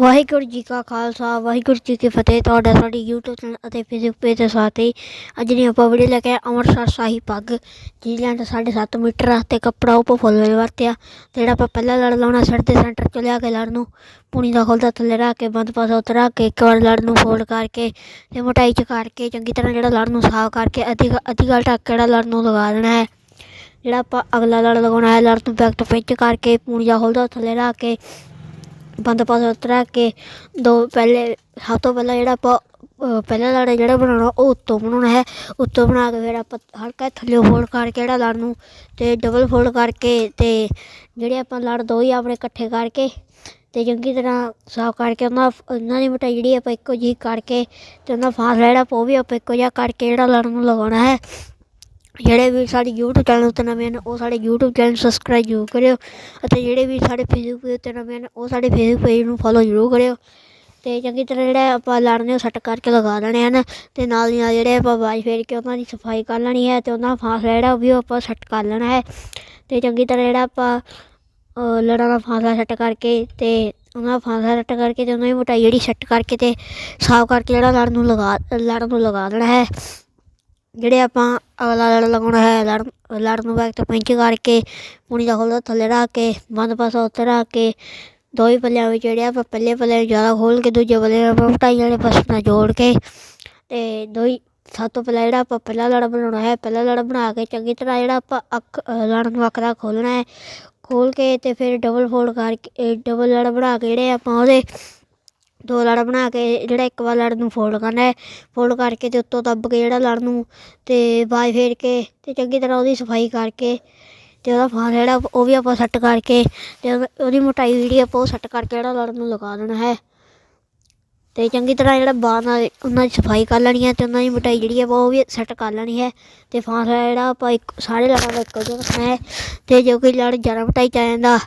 ਵਾਹਿਗੁਰੂ ਜੀ ਕਾ ਖਾਲਸਾ, ਵਾਹਿਗੁਰੂ ਜੀ ਕੀ ਫਤਿਹ। ਤੁਹਾਡਾ ਸਾਡੀ YouTube ਚੈਨਲ ਅਤੇ Facebook ਪੇਜ ਦੇ ਸਾਥੀ, ਅੱਜ ਦੀ ਆਪਾਂ ਵੀਡੀਓ ਲੈ ਕੇ ਆਏ, ਅੰਮ੍ਰਿਤਸਰ ਸ਼ਾਹੀ ਪੱਗ ਜਿਹਦੀ ਲੈਂਥ 7.5 ਮੀਟਰ ਆ ਤੇ ਕੱਪੜਾ ਉੱਪਰ ਫੁੱਲ ਵੇਲ ਵਰਤਿਆ, ਜਿਹੜਾ ਆਪਾਂ ਪਹਿਲਾਂ ਲੜ ਲਾਉਣਾ, ਸਿਰ ਦੇ ਸੈਂਟਰ ਚ ਲਿਆ ਕੇ ਲੜ ਨੂੰ, ਪੂਣੀ ਦਾ ਖੋਲਦਾ ਥੱਲੇ ਰੱਖ ਕੇ, ਬੰਦ ਪਾਸਾ ਉਤਰਾ ਕੇ, ਇੱਕ ਵਾਰ ਲੜ ਨੂੰ ਫੋਲਡ ਕਰਕੇ ਤੇ ਮੋਟਾਈ ਚ ਕਰਕੇ, ਚੰਗੀ ਤਰ੍ਹਾਂ ਜਿਹੜਾ ਲੜ ਨੂੰ ਸਾਫ਼ ਕਰਕੇ, ਅੱਧੀ ਅੱਧੀ ਗੱਲ ਜਿਹੜਾ ਲੜ ਨੂੰ ਲਗਾ ਦੇਣਾ ਹੈ। ਜਿਹੜਾ ਆਪਾਂ ਅਗਲਾ ਲੜ ਲਗਾਉਣਾ ਹੈ ਲੜ ਨੂੰ ਬੈਕ ਤੋਂ ਪਿੰਚ ਕਰਕੇ, ਪੂਣੀ ਦਾ ਖੋਲਦਾ ਥੱਲੇ ਰੱਖ ਕੇ ਬੰਦ ਪਾਸਾ ਉਤਰਾ ਕੇ ਦੋ ਪਹਿਲੇ, ਸਭ ਤੋਂ ਪਹਿਲਾਂ ਜਿਹੜਾ ਆਪਾਂ, ਅਹ ਪਹਿਲਾ ਲੜ ਜਿਹੜਾ ਬਣਾਉਣਾ, ਉਹ ਉੱਤੋਂ ਬਣਾਉਣਾ ਹੈ। ਉੱਤੋਂ ਬਣਾ ਕੇ ਫਿਰ ਆਪਾਂ ਹਲਕਾ ਥੱਲੇ ਫੋਲਡ ਕਰਕੇ ਜਿਹੜਾ ਲੜ ਨੂੰ ਤੇ ਡਬਲ ਫੋਲਡ ਕਰਕੇ ਤੇ ਜਿਹੜੇ ਆਪਾਂ ਲੜ ਦੋ ਹੀ ਆਪਣੇ ਇਕੱਠੇ ਕਰਕੇ ਤੇ ਚੰਗੀ ਤਰ੍ਹਾਂ ਸਾਫ਼ ਕਰਕੇ ਉਹਨਾਂ ਉਹਨਾਂ ਦੀ ਮੋਟਾਈ ਜਿਹੜੀ ਆਪਾਂ ਇੱਕੋ ਜਿਹੀ ਕਰਕੇ ਤੇ ਉਹਨਾਂ ਫਾਸਲਾ ਜਿਹੜਾ ਆਪਾਂ ਉਹ ਵੀ ਆਪਾਂ ਇੱਕੋ ਜਿਹਾ ਕਰਕੇ ਜਿਹੜਾ ਲੜ ਨੂੰ ਲਗਾਉਣਾ ਹੈ। ਜਿਹੜੇ ਵੀ ਸਾਡੇ YouTube ਚੈਨਲ ਉੱਤੇ ਨਵੇਂ ਹਨ, ਉਹ ਸਾਡੇ YouTube ਚੈਨਲ ਸਬਸਕ੍ਰਾਈਬ ਜ਼ਰੂਰ ਕਰਿਓ ਅਤੇ ਜਿਹੜੇ ਵੀ ਸਾਡੇ Facebook ਪੇਜ ਉੱਤੇ ਨਵੇਂ ਹਨ, ਉਹ ਸਾਡੇ Facebook ਪੇਜ ਨੂੰ ਫੋਲੋ ਜ਼ਰੂਰ ਕਰਿਓ ਤੇ ਚੰਗੀ ਤਰ੍ਹਾਂ ਜਿਹੜਾ ਆਪਾਂ ਲੜਨੇ ਉਹ ਸੱਟ ਕਰਕੇ ਲਗਾ ਦੇਣੇ ਹਨ ਤੇ ਨਾਲ ਦੀ ਨਾਲ ਜਿਹੜੇ ਆਪਾਂ ਬਾਜ ਫੇਰ ਕੇ ਉਹਨਾਂ ਦੀ ਸਫ਼ਾਈ ਕਰ ਲੈਣੀ ਹੈ ਤੇ ਉਹਨਾਂ ਦਾ ਫਾਸਲਾ ਜਿਹੜਾ, ਉਹ ਵੀ ਆਪਾਂ ਸੱਟ ਕਰ ਲੈਣਾ ਹੈ ਤੇ ਚੰਗੀ ਤਰ੍ਹਾਂ ਜਿਹੜਾ ਆਪਾਂ ਲੜਾਂ ਦਾ ਫਾਸਲਾ ਸੈੱਟ ਕਰਕੇ ਤੇ ਉਹਨਾਂ ਦਾ ਫਾਸਲਾ ਸੱਟ ਕਰਕੇ ਤੇ ਉਹਨਾਂ ਦੀ ਮੋਟਾਈ ਜਿਹੜੀ ਸੱਟ ਕਰਕੇ ਤੇ ਸਾਫ਼ ਕਰਕੇ ਜਿਹੜਾ ਲੜ ਨੂੰ ਲਗਾ, ਲੜਨ ਨੂੰ ਲਗਾ ਦੇਣਾ ਹੈ ਜਿਹੜੇ ਆਪਾਂ ਅਗਲਾ ਲੜ ਲਗਾਉਣਾ ਹੈ ਲੜ ਲੜ ਨੂੰ ਬੈਕ ਤੋਂ ਪਿੰਚ ਕਰਕੇ ਪੂਣੀ ਦਾ ਖੋਲ੍ਹ ਥੱਲੇ ਰੱਖ ਕੇ ਬੰਦ ਪਾਸਾ ਉੱਤੇ ਰੱਖ ਕੇ ਦੋ ਹੀ ਪੱਲਿਆਂ ਵਿੱਚ ਜਿਹੜੇ ਆਪਾਂ ਪਹਿਲੇ ਪੱਲੇ ਨੂੰ ਜ਼ਿਆਦਾ ਖੋਲ੍ਹ ਕੇ ਦੂਜੇ ਪੱਲੇ ਨੂੰ ਆਪਾਂ ਮੋਟਾਈ ਵਾਲੇ ਪਾਸੇ ਨਾਲ ਜੋੜ ਕੇ ਤੇ ਦੋ ਹੀ ਸਭ ਤੋਂ ਪਹਿਲਾਂ ਜਿਹੜਾ ਆਪਾਂ ਪਹਿਲਾ ਲੜ ਬਣਾਉਣਾ ਹੈ ਪਹਿਲਾ ਲੜ ਬਣਾ ਕੇ ਚੰਗੀ ਤਰ੍ਹਾਂ ਜਿਹੜਾ ਆਪਾਂ ਅੱਖ ਅ, ਲੜ ਨੂੰ ਅੱਖ ਦਾ ਖੋਲਣਾ ਹੈ ਖੋਲ੍ਹ ਕੇ ਤੇ ਫਿਰ ਡਬਲ ਫੋਲਡ ਕਰਕੇ ਡਬਲ ਲੜ ਬਣਾ ਕੇ ਜਿਹੜੇ ਆਪਾਂ ਉਹਦੇ ਦੋ ਲੜ ਬਣਾ ਕੇ ਜਿਹੜਾ ਇੱਕ ਵਾਰ ਲੜ ਨੂੰ ਫੋਲਡ ਕਰਨਾ ਹੈ। ਫੋਲਡ ਕਰਕੇ ਤੇ ਉੱਤੋਂ ਦੱਬ ਕੇ ਜਿਹੜਾ ਲੜ ਨੂੰ ਤੇ ਬਾਈ ਫੇਰ ਕੇ ਤੇ ਚੰਗੀ ਤਰ੍ਹਾਂ ਉਹਦੀ ਸਫ਼ਾਈ ਕਰਕੇ ਤੇ ਉਹਦਾ ਫਾਰ ਜਿਹੜਾ, ਉਹ ਵੀ ਆਪਾਂ ਸੈੱਟ ਕਰਕੇ ਤੇ ਉਹਦੀ ਮੋਟਾਈ ਜਿਹੜੀ ਆਪਾਂ ਉਹ ਸੈੱਟ ਕਰਕੇ ਜਿਹੜਾ ਲੜ ਨੂੰ ਲਗਾ ਦੇਣਾ ਹੈ। ਤੇ ਚੰਗੀ ਤਰ੍ਹਾਂ ਜਿਹੜਾ ਬਾਹ ਨਾਲ ਉਹਨਾਂ ਦੀ ਸਫ਼ਾਈ ਕਰ ਲੈਣੀ ਹੈ ਤੇ ਉਹਨਾਂ ਦੀ ਮੋਟਾਈ ਜਿਹੜੀ ਹੈ ਉਹ ਵੀ ਸੈੱਟ ਕਰ ਲੈਣੀ ਹੈ। ਤੇ ਫਾਸਲਾ ਜਿਹੜਾ ਆਪਾਂ ਇੱਕ, ਸਾਰੇ ਲੜਾਂ ਦਾ ਇੱਕੋ ਜਿਹਾ ਰੱਖਣਾ ਹੈ ਤੇ ਜੋ ਕੋਈ ਲੜ ਜ਼ਿਆਦਾ ਮੋਟਾਈ ਚ ਆ ਜਾਂਦਾ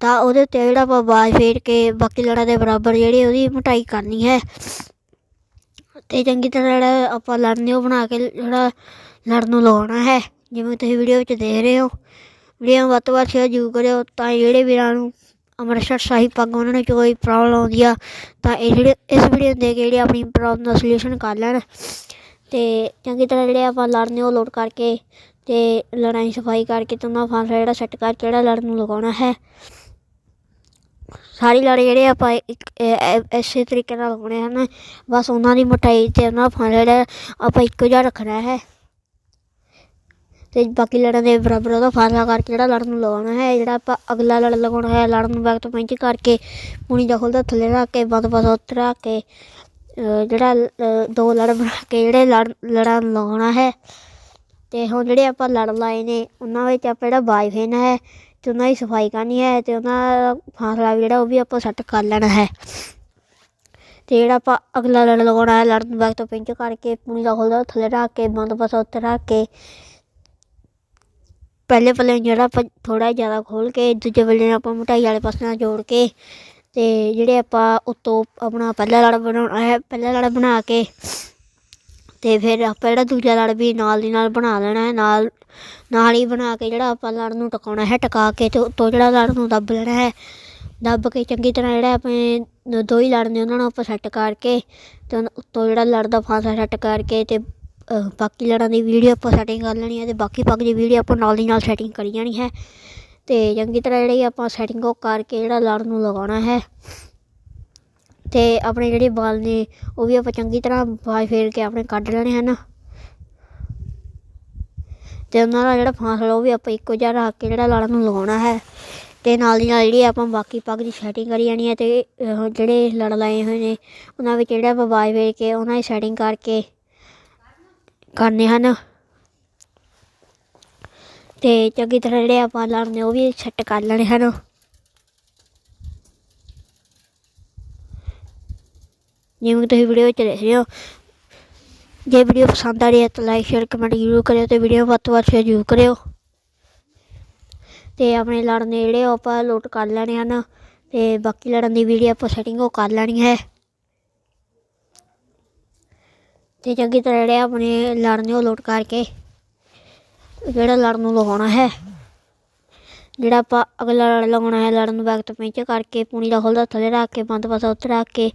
ਤਾਂ ਉਹਦੇ ਉੱਤੇ ਜਿਹੜਾ ਆਪਾਂ ਬਾਜ ਫੇਰ ਕੇ ਬਾਕੀ ਲੜਾਂ ਦੇ ਬਰਾਬਰ ਜਿਹੜੀ ਉਹਦੀ ਮਟਾਈ ਕਰਨੀ ਹੈ। ਤੇ ਚੰਗੀ ਤਰ੍ਹਾਂ ਜਿਹੜਾ ਆਪਾਂ ਲੜਨੇ, ਉਹ ਬਣਾ ਕੇ ਜਿਹੜਾ ਲੜਨ ਨੂੰ ਲਗਾਉਣਾ ਹੈ। ਜਿਵੇਂ ਤੁਸੀਂ ਵੀਡੀਓ ਵਿੱਚ ਦੇਖ ਰਹੇ ਹੋ। ਵੀਡੀਓ ਨੂੰ ਵੱਧ ਤੋਂ ਵੱਧ ਸ਼ੇਅਰ ਜ਼ਰੂਰ ਕਰਿਓ, ਤਾਂ ਜਿਹੜੇ ਵੀਰਾਂ ਨੂੰ ਅੰਮ੍ਰਿਤਸਰ ਸਾਹਿਬ ਪੱਗ ਉਹਨਾਂ ਨੂੰ ਕੋਈ ਪ੍ਰੋਬਲਮ ਆਉਂਦੀ ਆ, ਤਾਂ ਇਹ ਜਿਹੜੇ ਇਸ ਵੀਡੀਓ ਦੇ ਕੇ ਜਿਹੜੇ ਆਪਣੀ ਪ੍ਰੋਬਲਮ ਦਾ ਸੋਲੂਸ਼ਨ ਕਰ ਲੈਣ। ਤੇ ਚੰਗੀ ਤਰ੍ਹਾਂ ਜਿਹੜੇ ਆਪਾਂ ਲੜਨੇ, ਉਹ ਲੋਡ ਕਰਕੇ ਤੇ ਲੜਾਈ ਸਫ਼ਾਈ ਕਰਕੇ ਤੇ ਉਹਨਾਂ ਫਾਸਲਾ ਜਿਹੜਾ ਸੈੱਟ ਕਰਕੇ ਜਿਹੜਾ ਲੜ ਨੂੰ ਲਗਾਉਣਾ ਹੈ। ਸਾਰੀ ਲੜ ਜਿਹੜੇ ਆਪਾਂ ਇੱਕ, ਇਹ- ਇਸੇ ਤਰੀਕੇ ਨਾਲ ਲਗਾਉਣੇ ਹਨ। ਬਸ ਉਹਨਾਂ ਦੀ ਮੋਟਾਈ ਤੇ ਉਹਨਾਂ ਦਾ ਫਾਸਲਾ ਜਿਹੜਾ ਆਪਾਂ ਇੱਕੋ ਜਿਹਾ ਰੱਖਣਾ ਹੈ। ਤੇ ਬਾਕੀ ਲੜਾਂ ਦੇ ਬਰਾਬਰ ਉਹਦਾ ਫਾਸਲਾ ਕਰਕੇ ਜਿਹੜਾ ਲੜਨ ਨੂੰ ਲਗਾਉਣਾ ਹੈ, ਜਿਹੜਾ ਆਪਾਂ ਅਗਲਾ ਲੜ ਲਗਾਉਣਾ ਹੈ, ਲੜਨ ਨੂੰ ਵਕਤ ਤੋਂ ਕਰਕੇ ਪੂਣੀ ਦਾ ਖੋਲ੍ਹਦਾ ਥੱਲੇ ਰੱਖ ਕੇ ਬੰਦ ਬਸ ਉੱਤੇ ਰੱਖ ਕੇ ਜਿਹੜਾ ਦੋ ਲੜ ਬਣਾ ਕੇ ਜਿਹੜੇ ਲੜ ਲੜਾਂ ਨੂੰ ਲਗਾਉਣਾ ਹੈ। ਤੇ ਹੁਣ ਜਿਹੜੇ ਆਪਾਂ ਲੜ ਲਾਏ ਨੇ, ਉਹਨਾਂ ਵਿੱਚ ਆਪਾਂ ਜਿਹੜਾ ਬਾਈ ਫੇਨਾ ਹੈ ਤੇ ਉਹਨਾਂ ਦੀ ਸਫ਼ਾਈ ਕਰਨੀ ਹੈ ਤੇ ਉਹਨਾਂ ਦਾ ਫਾਸਲਾ ਵੀ ਜਿਹੜਾ ਉਹ ਵੀ ਆਪਾਂ ਸੈੱਟ ਕਰ ਲੈਣਾ ਹੈ। ਤੇ ਜਿਹੜਾ ਆਪਾਂ ਅਗਲਾ ਲੜ ਲਗਾਉਣਾ ਹੈ, ਲੜਨ ਵਕਤ ਤੋਂ ਪਿੰਚ ਕਰਕੇ ਪੂਣੀ ਦਾ ਖੋਲ੍ਹਦਾ ਥੱਲੇ ਰੱਖ ਕੇ ਬੰਦ ਪਾਸਾ ਉੱਤੇ ਰੱਖ ਕੇ। ਪਹਿਲੇ ਪੱਲੇ ਜਿਹੜਾ ਆਪਾਂ ਥੋੜਾ ਜ਼ਿਆਦਾ ਖੋਲ ਕੇ, ਦੂਜੇ ਪੱਲੇ ਨੂੰ ਆਪਾਂ ਮੋਟਾਈ ਵਾਲੇ ਪਾਸੇ ਨਾਲ ਜੋੜ ਕੇ ਤੇ ਜਿਹੜੇ ਆਪਾਂ ਉੱਤੋਂ ਆਪਣਾ ਪਹਿਲਾ ਲੜ ਬਣਾਉਣਾ ਹੈ, ਪਹਿਲਾ ਲੜ ਬਣਾ ਕੇ ਤੇ ਫਿਰ ਆਪਾਂ ਜਿਹੜਾ ਦੂਜਾ ਲੜ ਵੀ ਨਾਲ ਦੀ ਨਾਲ ਬਣਾ ਲੈਣਾ ਹੈ, ਨਾਲ ਨਾਲ ਹੀ ਬਣਾ ਕੇ ਜਿਹੜਾ ਆਪਾਂ ਲੜ ਨੂੰ ਟਿਕਾਉਣਾ ਹੈ, ਟਿਕਾ ਕੇ ਤੇ ਉੱਤੋਂ ਜਿਹੜਾ ਲੜ ਨੂੰ ਦੱਬ ਲੈਣਾ ਹੈ, ਦੱਬ ਕੇ ਚੰਗੀ ਤਰ੍ਹਾਂ ਜਿਹੜਾ ਆਪਣੇ ਦੋ ਹੀ ਲੜ ਨੇ ਉਹਨਾਂ ਨੂੰ ਆਪਾਂ ਸੈੱਟ ਕਰਕੇ ਤੇ ਉਹਨਾਂ- ਉੱਤੋਂ ਜਿਹੜਾ ਲੜ ਦਾ ਫਾਂਸਾ ਸੈੱਟ ਕਰਕੇ ਤੇ ਬਾਕੀ ਲੜਾਂ ਦੀ ਵੀਡੀਓ ਆਪਾਂ ਸੈਟਿੰਗ ਕਰ ਲੈਣੀ ਹੈ ਤੇ ਬਾਕੀ ਪੱਗ ਦੀ ਵੀਡੀਓ ਆਪਾਂ ਨਾਲ ਦੀ ਨਾਲ ਸੈਟਿੰਗ ਕਰੀ ਜਾਣੀ ਹੈ ਤੇ ਚੰਗੀ ਤਰ੍ਹਾਂ ਜਿਹੜੀ ਆਪਾਂ ਸੈਟਿੰਗ ਉਹ ਕਰਕੇ ਜਿਹੜਾ ਲੜ ਨੂੰ ਲਗਾਉਣਾ ਹੈ। ਅਤੇ ਆਪਣੇ ਜਿਹੜੇ ਵਾਲ ਨੇ, ਉਹ ਵੀ ਆਪਾਂ ਚੰਗੀ ਤਰ੍ਹਾਂ ਵਾਜ ਫੇਰ ਕੇ ਆਪਣੇ ਕੱਢ ਲੈਣੇ, ਹਨ? ਅਤੇ ਉਹਨਾਂ ਦਾ ਜਿਹੜਾ ਫਾਸਲਾ, ਉਹ ਵੀ ਆਪਾਂ ਇੱਕੋ ਜਿਹਾ ਰੱਖ ਕੇ ਜਿਹੜਾ ਲੜ ਨੂੰ ਲਗਾਉਣਾ ਹੈ। ਅਤੇ ਨਾਲ ਦੀ ਨਾਲ ਜਿਹੜੀ ਆਪਾਂ ਬਾਕੀ ਪੱਗ ਦੀ ਸੈਟਿੰਗ ਕਰੀ ਜਾਣੀ ਹੈ ਅਤੇ ਜਿਹੜੇ ਲੜ ਲਾਏ ਹੋਏ ਨੇ, ਉਹਨਾਂ ਵਿੱਚ ਜਿਹੜਾ ਆਪਾਂ ਬਾਜ਼ ਫੇਰ ਕੇ ਉਹਨਾਂ ਦੀ ਸੈਟਿੰਗ ਕਰਕੇ ਕਰਨੇ, ਹਨ? ਤੇ ਚੰਗੀ ਤਰ੍ਹਾਂ ਜਿਹੜੇ ਆਪਾਂ ਲੜ ਨੇ ਉਹ ਵੀ ਸੈੱਟ ਕਰ ਲੈਣੇ, ਹਨ? ਜਿਵੇਂ ਕਿ ਤੁਸੀਂ ਵੀਡੀਓ ਵਿੱਚ ਦੇਖ ਰਹੇ ਹੋ, ਜੇ ਵੀਡੀਓ ਪਸੰਦ ਆ ਰਹੀ ਹੈ ਤਾਂ ਲਾਈਕ ਸ਼ੇਅਰ ਕਮੈਂਟ ਜ਼ਰੂਰ ਕਰਿਓ ਤੇ ਵੀਡੀਓ ਵੱਧ ਤੋਂ ਵੱਧ ਸ਼ੇਅਰ ਜ਼ਰੂਰ ਕਰਿਓ। ਤੇ ਆਪਣੇ ਲੜਨ ਨੇ ਜਿਹੜੇ ਉਹ ਆਪਾਂ ਲੋਡ ਕਰ ਲੈਣੇ ਹਨ ਤੇ ਬਾਕੀ ਲੜਨ ਦੀ ਵੀਡੀਓ ਆਪਾਂ ਸੈਟਿੰਗ ਉਹ ਕਰ ਲੈਣੀ ਹੈ। ਤੇ ਚੰਗੀ ਤਰ੍ਹਾਂ ਜਿਹੜੇ ਆਪਣੇ ਲੜਨੇ ਉਹ ਲੋਡ ਕਰਕੇ, ਜਿਹੜਾ ਲੜਨ ਨੂੰ ਲਗਾਉਣਾ ਹੈ, ਜਿਹੜਾ ਆਪਾਂ ਅਗਲਾ ਲੜ ਲਗਾਉਣਾ ਹੈ, ਲੜਨ ਨੂੰ ਬੈਕ ਪਿੰਚ ਕਰਕੇ, ਪੂਣੀ ਦਾ ਖੋਲਦਾ ਥੱਲੇ ਰੱਖ ਕੇ, ਬੰਦ ਪਾਸਾ ਉੱਤੇ ਰੱਖ ਕੇ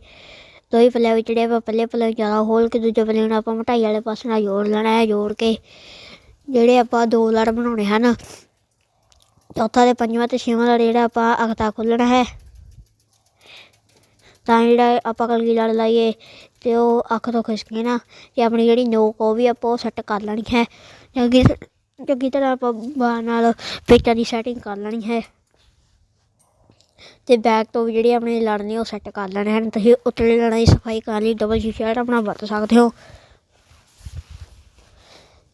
ਦੋ ਹੀ ਪੱਲੇ ਵਿੱਚ ਜਿਹੜੇ ਆਪਾਂ ਪੱਲੇ ਪੱਲੇ ਜ਼ਿਆਦਾ ਖੋਲ ਕੇ ਦੂਜੇ ਪੱਲੇ ਨੂੰ ਆਪਾਂ ਮਟਾਈ ਵਾਲੇ ਪਾਸੇ ਨਾਲ ਜੋੜ ਲੈਣਾ ਹੈ, ਜੋੜ ਕੇ ਜਿਹੜੇ ਆਪਾਂ ਦੋ ਲੜ ਬਣਾਉਣੇ ਹਨ। ਚੌਥਾ ਤੇ ਪੰਜਵਾਂ ਤੇ ਛੇਵਾਂ ਲੜ ਜਿਹੜਾ ਆਪਾਂ ਅਖਤਾ ਖੋਲਣਾ ਹੈ। ਤਾਂ ਜਿਹੜਾ ਆਪਾਂ ਕਲਗੀ ਲੜ ਲਾਈਏ ਤੇ ਉਹ ਅੱਖ ਤੋਂ ਖਿਸਕੇ ਨਾ ਤੇ ਆਪਣੀ ਜਿਹੜੀ ਨੋਕ ਉਹ ਵੀ ਆਪਾਂ ਉਹ ਸੈੱਟ ਕਰ ਲੈਣੀ ਹੈ। ਚੰਗੀ ਚੰਗੀ ਤਰ੍ਹਾਂ ਆਪਾਂ ਬਾਹ ਨਾਲ ਪੇਚਾਂ ਦੀ ਸੈਟਿੰਗ ਕਰ ਲੈਣੀ ਹੈ। ਤੇ ਬੈਕ ਤੋਂ ਵੀ ਜਿਹੜੇ ਆਪਣੇ ਲੜ ਉਹ ਸੈੱਟ ਕਰ ਲੈਣੇ ਹਨ। ਤੁਸੀਂ ਉਤਲੇ ਲੜਾਂ ਦੀ ਸਫ਼ਾਈ ਕਰਨ ਲਈ ਡਬਲ ਸ਼ੀਸ਼ਾ ਜਿਹੜਾ ਆਪਣਾ ਵਰਤ ਸਕਦੇ ਹੋ।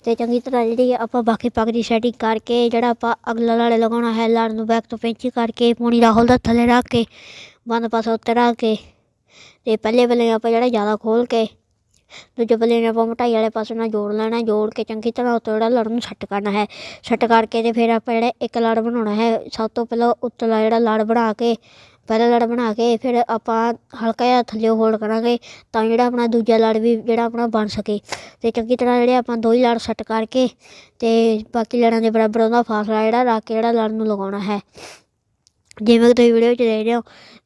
ਤੇ ਚੰਗੀ ਤਰ੍ਹਾਂ ਜਿਹੜੀ ਆਪਾਂ ਬਾਕੀ ਪੱਗ ਦੀ ਸੈਟਿੰਗ ਕਰਕੇ ਜਿਹੜਾ ਆਪਾਂ ਅਗਲਾ ਲੜ ਲਗਾਉਣਾ ਹੈ, ਲੜ ਨੂੰ ਬੈਕ ਤੋਂ ਪਿੰਚ ਕਰਕੇ ਪੂਣੀ ਰਾਹੁਲ ਦਾ ਥੱਲੇ ਰੱਖ ਕੇ, ਬੰਦ ਪਾਸੇ ਉੱਤੇ ਰੱਖ ਕੇ, ਤੇ ਪਹਿਲੇ ਵੇਲੇ ਆਪਾਂ ਜਿਹੜਾ ਜ਼ਿਆਦਾ ਖੋਲ ਕੇ ਦੂਜੇ ਪੱਲੇ ਨੇ ਆਪਾਂ ਮਟਾਈ ਵਾਲੇ ਪਾਸੇ ਨਾਲ ਜੋੜ ਲੈਣਾ, ਜੋੜ ਕੇ ਚੰਗੀ ਤਰ੍ਹਾਂ ਉੱਤੇ ਜਿਹੜਾ ਲੜ ਨੂੰ ਸੈੱਟ ਕਰਨਾ ਹੈ। ਸੈੱਟ ਕਰਕੇ ਤੇ ਫਿਰ ਆਪਾਂ ਜਿਹੜਾ ਇੱਕ ਲੜ ਬਣਾਉਣਾ ਹੈ, ਸਭ ਤੋਂ ਪਹਿਲਾਂ ਉੱਤਲਾ ਜਿਹੜਾ ਲੜ ਬਣਾ ਕੇ, ਪਹਿਲਾ ਲੜ ਬਣਾ ਕੇ ਫਿਰ ਆਪਾਂ ਹਲਕਾ ਜਿਹਾ ਥੱਲੇ ਹੋਲਡ ਕਰਾਂਗੇ ਤਾਂ ਜਿਹੜਾ ਆਪਣਾ ਦੂਜਾ ਲੜ ਵੀ ਜਿਹੜਾ ਆਪਣਾ ਬਣ ਸਕੇ। ਤੇ ਚੰਗੀ ਤਰ੍ਹਾਂ ਜਿਹੜੇ ਆਪਾਂ ਦੋ ਹੀ ਲੜ ਸੈੱਟ ਕਰਕੇ ਤੇ ਬਾਕੀ ਲੜਾਂ ਦੇ ਬਰਾਬਰ ਉਹਦਾ ਫਾਸਲਾ ਜਿਹੜਾ ਰੱਖ ਕੇ ਜਿਹੜਾ ਲੜ ਨੂੰ ਲਗਾਉਣਾ ਹੈ। ਜਿਵੇਂ ਕਿ ਤੁਸੀਂ ਵੀਡੀਓ ਵਿੱਚ ਦੇਖ ਰਹੇ ਹੋ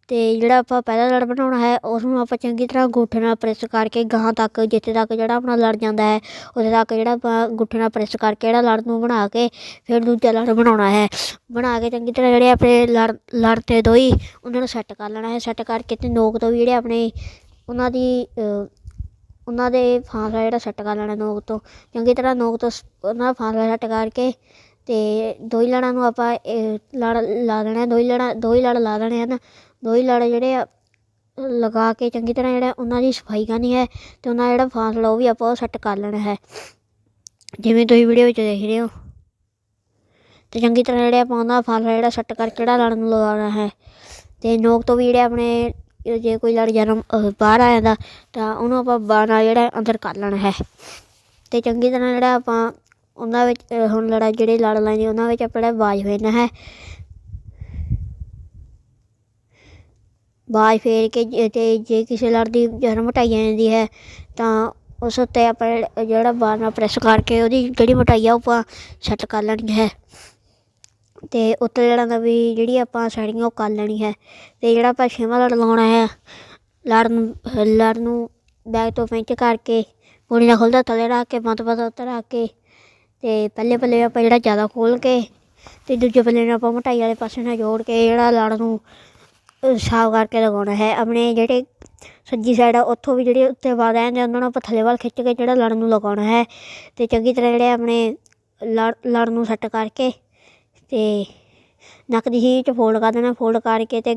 ਅਤੇ ਜਿਹੜਾ ਆਪਾਂ ਪਹਿਲਾ ਲੜ ਬਣਾਉਣਾ ਹੈ ਉਸ ਨੂੰ ਆਪਾਂ ਚੰਗੀ ਤਰ੍ਹਾਂ ਅੰਗੂਠੇ ਨਾਲ ਪ੍ਰੈਸ ਕਰਕੇ ਗਾਹਾਂ ਤੱਕ, ਜਿੱਥੇ ਤੱਕ ਜਿਹੜਾ ਆਪਣਾ ਲੜ ਜਾਂਦਾ ਹੈ, ਉੱਥੇ ਤੱਕ ਜਿਹੜਾ ਆਪਾਂ ਅੰਗੂਠੇ ਨਾਲ ਪ੍ਰੈਸ ਕਰਕੇ ਜਿਹੜਾ ਲੜ ਨੂੰ ਬਣਾ ਕੇ ਫਿਰ ਦੂਜਾ ਲੜ ਬਣਾਉਣਾ ਹੈ। ਬਣਾ ਕੇ ਚੰਗੀ ਤਰ੍ਹਾਂ ਜਿਹੜੇ ਆਪਣੇ ਲੜ ਲੜ ਤੇ ਦੋਈ, ਉਹਨਾਂ ਨੂੰ ਸੈੱਟ ਕਰ ਲੈਣਾ ਹੈ। ਸੈੱਟ ਕਰਕੇ ਤੇ ਨੋਕ ਤੋਂ ਵੀ ਜਿਹੜੇ ਆਪਣੇ ਉਹਨਾਂ ਦੀ ਉਹਨਾਂ ਦੇ ਫਾਸਲਾ ਜਿਹੜਾ ਸੈੱਟ ਕਰ ਲੈਣਾ ਨੋਕ ਤੋਂ। ਚੰਗੀ ਤਰ੍ਹਾਂ ਨੋਕ ਤੋਂ ਉਹਨਾਂ ਦਾ ਫਾਂਸਲਾ ਸੈੱਟ ਕਰਕੇ ਤੇ ਦੋ ਲੜਾਂ ਨੂੰ ਆਪਾਂ ਲੜ ਲਾ ਦੇਣਾ ਦੋ ਲੜਾਂ ਦੋ ਹੀ ਲੜ ਲਾ ਦੇਣੇ ਹਨ। ਦੋ ਹੀ ਲੜ ਜਿਹੜੇ ਆ, ਲਗਾ ਕੇ ਚੰਗੀ ਤਰ੍ਹਾਂ ਜਿਹੜਾ ਉਹਨਾਂ ਦੀ ਸਫ਼ਾਈ ਕਰਨੀ ਹੈ ਤੇ ਉਹਨਾਂ ਦਾ ਜਿਹੜਾ ਫਾਸਲਾ ਉਹ ਵੀ ਆਪਾਂ ਉਹ ਸੈੱਟ ਕਰ ਲੈਣਾ ਹੈ। ਜਿਵੇਂ ਤੁਸੀਂ ਵੀਡੀਓ ਵਿੱਚ ਦੇਖ ਰਹੇ ਹੋ। ਤੇ ਚੰਗੀ ਤਰ੍ਹਾਂ ਜਿਹੜੇ ਆਪਾਂ ਉਹਨਾਂ ਦਾ ਫਾਸਲਾ ਜਿਹੜਾ ਸੈੱਟ ਕਰਕੇ ਜਿਹੜਾ ਲੜਨ ਨੂੰ ਲਗਾਉਣਾ ਹੈ। ਤੇ ਨੋਕ ਤੋਂ ਵੀ ਜਿਹੜੇ ਆਪਣੇ, ਜੇ ਕੋਈ ਲੜ ਜਨਮ ਬਾਹਰ ਆ ਜਾਂਦਾ, ਤਾਂ ਉਹਨੂੰ ਆਪਾਂ ਬਾਹਰ ਨਾਲ ਜਿਹੜਾ ਅੰਦਰ ਕਰ ਲੈਣਾ ਹੈ। ਤੇ ਚੰਗੀ ਤਰ੍ਹਾਂ ਜਿਹੜਾ ਆਪਾਂ ਉਹਨਾਂ ਵਿੱਚ ਹੁਣ ਲੜਾ ਜਿਹੜੇ ਲੜ ਲਾਈਏ ਉਹਨਾਂ ਵਿੱਚ ਆਪਣਾ ਬਾਜ ਫੇਰਨਾ ਹੈ। ਬਾਜ ਫੇਰ ਕੇ ਜੇ- ਤੇ ਜੇ ਕਿਸੇ ਲੜ ਦੀ ਜਨਮ ਮਟਾਈ ਜਾਂਦੀ ਹੈ, ਤਾਂ ਉਸ ਉੱਤੇ ਆਪਾਂ ਜਿਹੜਾ- ਬਾਰ ਨਾਲ ਪ੍ਰੈਸ ਕਰਕੇ ਉਹਦੀ ਜਿਹੜੀ ਮਟਾਈ ਆ ਉਹ ਆਪਾਂ ਸੈੱਟ ਕਰ ਲੈਣੀ ਹੈ। ਤੇ ਉੱਤੇ ਲੜਾਂ ਦਾ ਵੀ ਜਿਹੜੀ ਆਪਾਂ ਸੈਟਿੰਗ ਉਹ ਕਰ ਲੈਣੀ ਹੈ। ਤੇ ਜਿਹੜਾ ਆਪਾਂ ਛੇਵਾਂ ਲੜ ਲਾਉਣਾ ਹੈ ਲੜ ਨੂੰ ਲੜ ਨੂੰ ਬੈਕ ਤੋਂ ਪਿੰਚ ਕਰਕੇ ਪੂਣੀ ਨਾਲ ਖੁੱਲਦਾ ਥੱਲੇ ਰੱਖ ਕੇ, ਬੰਦ ਪਾਸਾ ਉੱਤੇ ਰੱਖ ਕੇ, ਤੇ ਪਹਿਲੇ ਪੱਲੇ ਆਪਾਂ ਜਿਹੜਾ ਜ਼ਿਆਦਾ ਖੋਲ ਕੇ, ਤੇ ਦੂਜੇ ਪੱਲੇ ਨੂੰ ਆਪਾਂ ਮਟਾਈ ਵਾਲੇ ਪਾਸੇ ਨਾਲ ਜੋੜ ਕੇ, ਜਿਹੜਾ ਲੜ ਨੂੰ ਅਹ, ਸਾਫ਼ ਕਰਕੇ ਲਗਾਉਣਾ ਹੈ। ਆਪਣੇ ਜਿਹੜੇ ਸੱਜੀ ਸਾਈਡ ਆ ਉੱਥੋਂ ਵੀ ਜਿਹੜੇ ਉੱਤੇ ਵਾਲ ਰਹਿੰਦੇ ਉਹਨਾਂ ਨੂੰ ਆਪਾਂ ਥੱਲੇ ਵੱਲ ਖਿੱਚ ਕੇ ਜਿਹੜਾ ਲੜ ਨੂੰ ਲਗਾਉਣਾ ਹੈ। ਤੇ ਚੰਗੀ ਤਰ੍ਹਾਂ ਜਿਹੜੇ ਆਪਣੇ ਲੜ ਲੜ ਨੂੰ ਸੈੱਟ ਕਰਕੇ ਤੇ ਨੱਕ ਦੀ ਹੀਟ ਫੋਲਡ ਕਰ ਦੇਣਾ ਫੋਲਡ ਕਰਕੇ ਤੇ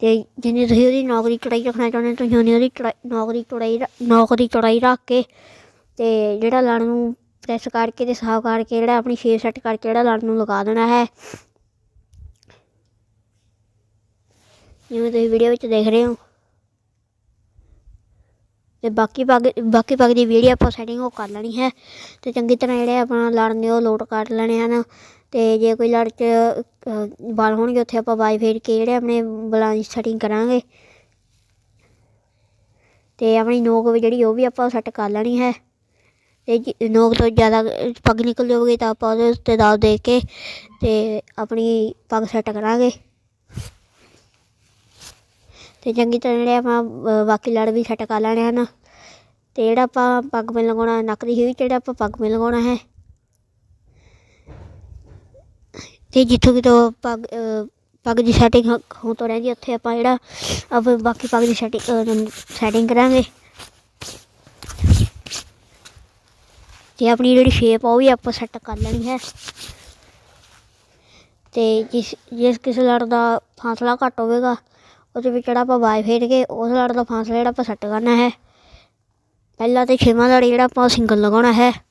ਤੇ ਜਿੰਨੀ ਤੁਸੀਂ ਉਹਦੀ ਨੌਕਰੀ ਚੌੜਾਈ ਰੱਖਣਾ ਚਾਹੁੰਦੇ ਹੋ ਤੁਸੀਂ ਉਹਨੇ ਉਹਦੀ ਚੌੜਾਈ ਨੌਕ ਦੀ ਚੌੜਾਈ ਰ- ਨੌਕ ਚੌੜਾਈ ਰੱਖ ਕੇ ਤੇ ਜਿਹੜਾ ਲੜ ਨੂੰ ਪ੍ਰੈਸ ਕਰਕੇ ਤੇ ਸਾਫ਼ ਕਰਕੇ ਜਿਹੜਾ ਆਪਣੀ ਸ਼ੇਪ ਸੈੱਟ ਕਰਕੇ ਜਿਹੜਾ ਲੜ ਨੂੰ ਲਗਾ ਦੇਣਾ ਹੈ। ਜਿਵੇਂ ਤੁਸੀਂ ਵੀਡੀਓ ਵਿੱਚ ਦੇਖ ਰਹੇ ਹੋ। ਤੇ ਬਾਕੀ ਪੱਗ ਬਾਕੀ ਪੱਗ ਦੀ ਵੀਡੀਓ ਆਪਾਂ ਸੈਟਿੰਗ ਉਹ ਕਰ ਲੈਣੀ ਹੈ। ਤੇ ਚੰਗੀ ਤਰ੍ਹਾਂ ਜਿਹੜੇ ਆਪਣਾ ਲੜ ਉਹ ਲੋਡ ਕਰ ਲੈਣੇ ਹਨ। ਤੇ ਜੇ ਕੋਈ ਲੜ 'ਚ ਬਾਲ ਹੋਣਗੇ, ਉੱਥੇ ਆਪਾਂ ਵਾਈ ਫੇਰ ਕੇ ਜਿਹੜੇ ਆਪਣੇ ਬਲਾਂ ਦੀ ਸੈਟਿੰਗ ਕਰਾਂਗੇ। ਤੇ ਆਪਣੀ ਨੋਕ ਜਿਹੜੀ ਉਹ ਵੀ ਆਪਾਂ ਸੈੱਟ ਕਰ ਲੈਣੀ ਹੈ। ਤੇ ਜੇ ਨੋਕ ਤੋਂ ਜ਼ਿਆਦਾ ਪੱਗ ਨਿਕਲ ਜਾਊਗੀ ਤਾਂ ਆਪਾਂ ਉਹਦੇ ਉੱਤੇ ਦਾਬ ਦੇ ਕੇ ਤੇ ਆਪਣੀ ਪੱਗ ਸੈੱਟ ਕਰਾਂਗੇ। ਤੇ ਚੰਗੀ ਤਰ੍ਹਾਂ ਜਿਹੜੇ ਆਪਾਂ ਬਾਕੀ ਲੜ ਵੀ ਸੈੱਟ ਕਰ ਲੈਣੇ ਹਨ ਤੇ ਜਿਹੜਾ ਆਪਾਂ ਪੱਗ ਮੇ ਲਗਾਉਣਾ ਨੱਕ ਦੀ ਹੀ ਜਿਹੜਾ ਆਪਾਂ ਪੱਗ ਮੇ ਲਗਾਉਣਾ ਹੈ। ਤੇ ਜਿੱਥੋਂ ਕਿਤੋਂ ਪੱਗ ਪੱਗ ਦੀ ਸੈਟਿੰਗ ਹੋ ਤੋਂ ਰਹਿੰਦੀ ਉੱਥੇ ਆਪਾਂ ਜਿਹੜਾ ਆਪਾਂ ਬਾਕੀ ਪੱਗ ਦੀ ਸੈਟਿੰਗ ਸੈਟਿੰਗ ਕਰਾਂਗੇ। ਤੇ ਆਪਣੀ ਜਿਹੜੀ ਸ਼ੇਪ ਆ, ਉਹ ਵੀ ਆਪਾਂ ਸੈੱਟ ਕਰ ਲੈਣੀ ਹੈ। ਤੇ ਜਿਸ ਜਿਸ ਕਿਸੇ ਲੜ ਦਾ ਫਾਸਲਾ ਘੱਟ ਹੋਵੇਗਾ ਉਹਦੇ ਵਿੱਚ ਜਿਹੜਾ ਆਪਾਂ ਵਾਈ ਫੇਰ ਕੇ ਉਸ ਲੜ ਦਾ ਫਾਸਲਾ ਜਿਹੜਾ ਆਪਾਂ ਸੈੱਟ ਕਰਨਾ ਹੈ। ਪਹਿਲਾ ਤੇ ਛੇਵਾਂ ਲੜ ਜਿਹੜਾ ਆਪਾਂ ਸਿੰਗਲ ਲਗਾਉਣਾ ਹੈ।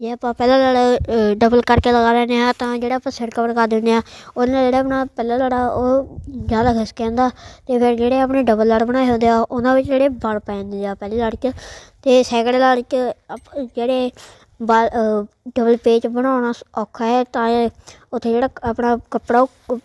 ਜੇ ਆਪਾਂ ਪਹਿਲਾ ਲੜ ਡਬਲ ਕਰਕੇ ਲਗਾ ਲੈਂਦੇ ਹਾਂ, ਤਾਂ ਜਿਹੜਾ ਆਪਾਂ ਸਿਰ ਕਵਰ ਕਰ ਦਿੰਦੇ ਆ ਉਹਦੇ ਨਾਲ ਜਿਹੜਾ ਆਪਣਾ ਪਹਿਲਾ ਲੜਾ, ਉਹ ਜ਼ਿਆਦਾ ਖਿਸਕ ਜਾਂਦਾ ਤੇ ਫਿਰ ਜਿਹੜੇ ਆਪਣੇ ਡਬਲ ਲੜ ਬਣਾਏ ਹੁੰਦੇ ਆ, ਉਹਨਾਂ ਵਿੱਚ ਜਿਹੜੇ ਵਲ ਪੈ ਜਾਂਦੇ ਆ, ਪਹਿਲੀ ਲੜ 'ਚ। ਤੇ ਸੈਕਿੰਡ ਲੜ 'ਚ, ਆਪ- ਜਿਹੜੇ ਡਬਲ ਪੇਜ ਬਣਾਉਣਾ ਔਖਾ ਹੈ, ਤਾਂ ਇਹ ਉੱਥੇ ਜਿਹੜਾ ਆਪਣਾ ਕੱਪੜਾ ਉਹ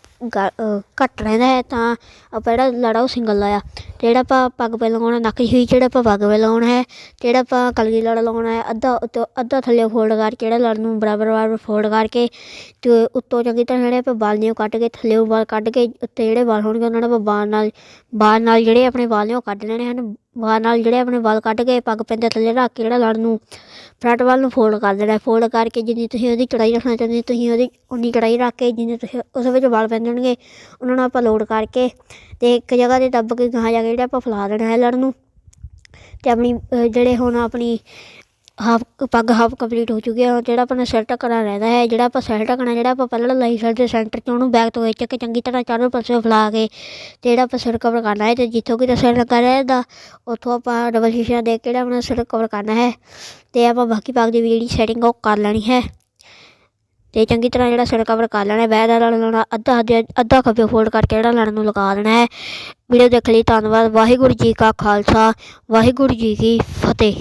ਘੱਟ ਰਹਿੰਦਾ ਹੈ, ਤਾਂ ਆਪਾਂ ਜਿਹੜਾ ਲੜਾ ਉਹ ਸਿੰਗਲ ਲਾਇਆ। ਤੇ ਜਿਹੜਾ ਆਪਾਂ ਪੱਗ ਪੇ ਲਗਾਉਣਾ ਨੱਕ ਹੀ ਜਿਹੜਾ ਆਪਾਂ ਪੱਗ ਪੇ ਲਗਾਉਣਾ ਹੈ, ਜਿਹੜਾ ਆਪਾਂ ਕਲਗੀ ਲੜਾ ਲਗਾਉਣਾ ਹੈ, ਅੱਧਾ ਉੱਤੋਂ ਅੱਧਾ ਥੱਲੇ ਫੋਲਡ ਕਰਕੇ ਜਿਹੜਾ ਲੜ ਨੂੰ ਬਰਾਬਰ ਬਰਾਬਰ ਫੋਲਡ ਕਰਕੇ ਤੇ ਉੱਤੋਂ ਚੰਗੀ ਤਰ੍ਹਾਂ ਜਿਹੜੇ ਆਪਾਂ ਵਾਲ ਨੇ ਉਹ ਕੱਢ ਕੇ, ਥੱਲੇ ਵਾਲ ਕੱਢ ਕੇ, ਉੱਤੇ ਜਿਹੜੇ ਵਾਲ ਹੋਣਗੇ, ਉਹਨਾਂ ਨੂੰ ਆਪਾਂ ਬਾਹਰ ਨਾਲ ਬਾਹਰ ਨਾਲ ਜਿਹੜੇ ਆਪਣੇ ਵਾਲ ਨੇ ਉਹ ਕੱਢ ਲੈਣੇ ਹਨ। ਬਾਹਰ ਨਾਲ ਜਿਹੜੇ ਆਪਣੇ ਵਾਲ ਕੱਢ ਕੇ ਪੱਗ ਪੈਂਦੇ ਥੱਲੇ ਰੱਖ ਕੇ ਜਿਹੜਾ ਲੜ ਨੂੰ ਫਰੰਟ ਵੱਲ ਨੂੰ ਫੋਲਡ ਕਰ ਦੇਣਾ ਫੋਲਡ ਕਰਕੇ ਜਿੰਨੀ ਤੁਸੀਂ ਉਹਦੀ ਚੜਾਈ ਰੱਖਣਾ ਚਾਹੁੰਦੇ ਤੁਸੀਂ ਉਹਦੀ ਉਨੀ ਚੜਾਈ ਰੱਖ ਕੇ ਜਿੰਨੇ ਤੁਸੀਂ ਉਸ ਵਿੱਚ ਵਾਲ ਪੈਂਦੇ ਹੋਣਗੇ ਉਹਨਾਂ ਨੂੰ ਆਪਾਂ ਲੋਡ ਕਰਕੇ ਤੇ ਇੱਕ ਜਗ੍ਹਾ ਤੇ ਦੱਬ ਕੇ ਗਾਹਾਂ ਜਾ ਕੇ ਜਿਹੜਾ ਆਪਾਂ ਫੈਲਾ ਦੇਣਾ ਹੈ ਲੜ ਨੂੰ ਤੇ ਆਪਣੀ ਜਿਹੜੇ ਹੁਣ ਆਪਣੀ ਹਾਫ, ਪੱਗ ਹਾਫ ਕੰਪਲੀਟ ਹੋ ਚੁੱਕੀ ਹੈ ਜਿਹੜਾ ਆਪਣਾ ਸਿਰ ਢੱਕਣਾ ਰਹਿੰਦਾ ਹੈ, ਜਿਹੜਾ ਆਪਾਂ ਸਿਰ ਢੱਕਣਾ ਜਿਹੜਾ ਆਪਾਂ ਪਹਿਲਾਂ ਲਾਈ ਸਾਈਡ ਦੇ ਸੈਂਟਰ 'ਚ, ਉਹਨੂੰ ਬੈਕ ਤੋਂ ਖਿੱਚ ਕੇ ਚੰਗੀ ਤਰ੍ਹਾਂ ਚਾਰੋਂ ਪਾਸੇ ਫੈਲਾ ਕੇ ਤੇ ਜਿਹੜਾ ਆਪਾਂ ਸਿਰ ਕਵਰ ਕਰਨਾ ਹੈ ਤੇ ਜਿੱਥੋਂ ਕਿਤੇ ਸਿਰ ਲੱਗਾ ਰਹਿੰਦਾ, ਉੱਥੋਂ ਆਪਾਂ ਡਬਲ ਸ਼ੀਸ਼ਾ ਦੇ ਕੇ ਜਿਹੜਾ ਆਪਣਾ ਸਿਰ ਕਵਰ ਕਰਨਾ ਹੈ ਤੇ ਆਪਾਂ ਬਾਕੀ ਪੱਗ ਦੀ ਵੀ ਜਿਹੜੀ ਸੈਟਿੰਗ ਉਹ ਕਰ ਲੈਣੀ ਹੈ। ਤੇ ਚੰਗੀ ਤਰ੍ਹਾਂ ਜਿਹੜਾ ਸਿਰ ਕਵਰ ਕਰ ਲੈਣਾ ਹੈ ਬੈਕ ਦਾ ਲੜ ਲਾਉਣਾ ਅੱਧਾ ਅੱਧਾ ਅੱਧਾ ਖੱਬੇ ਫੋਲਡ ਕਰਕੇ ਜਿਹੜਾ ਲੜਨ ਨੂੰ ਲਗਾ ਦੇਣਾ ਹੈ। ਵੀਡੀਓ ਦੇਖਣ ਲਈ, ਧੰਨਵਾਦ, ਵਾਹਿਗੁਰੂ ਜੀ ਕਾ ਖਾਲਸਾ, ਵਾਹਿਗੁਰੂ ਜੀ ਕੀ ਫਤਿਹ।